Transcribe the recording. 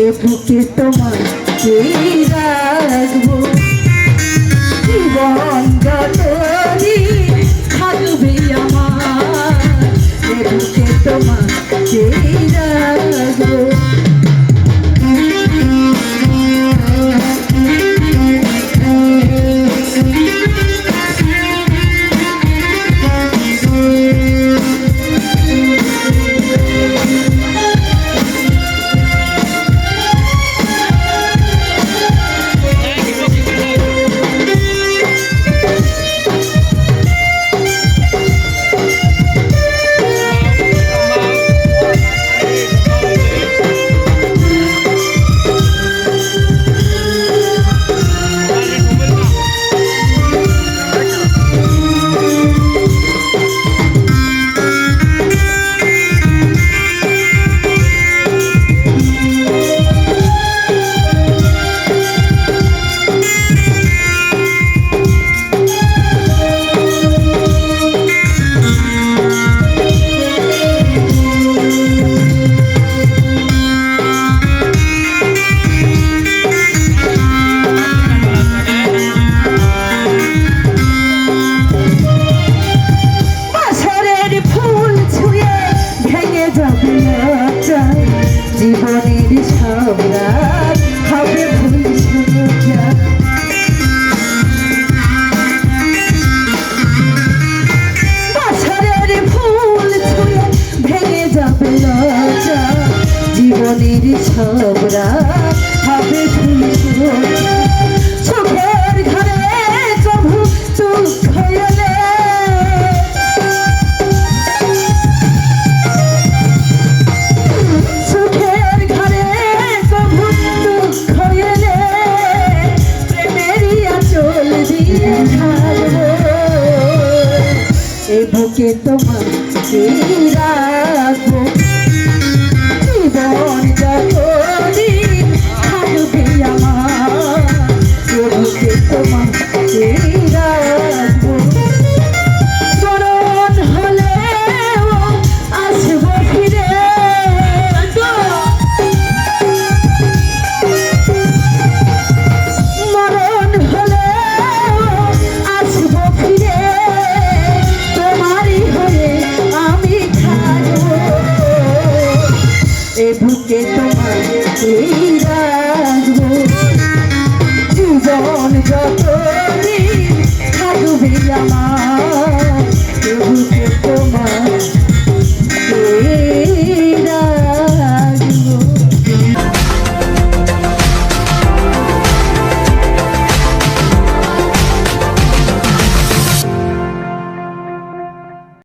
বুকে বুকে তোমায় রাখব জীবন যতনি থাকবে আমার বুকে তোমায় রাখব। জীবনের সব বুকে তোমাকে রাখব। Don't go to be your man.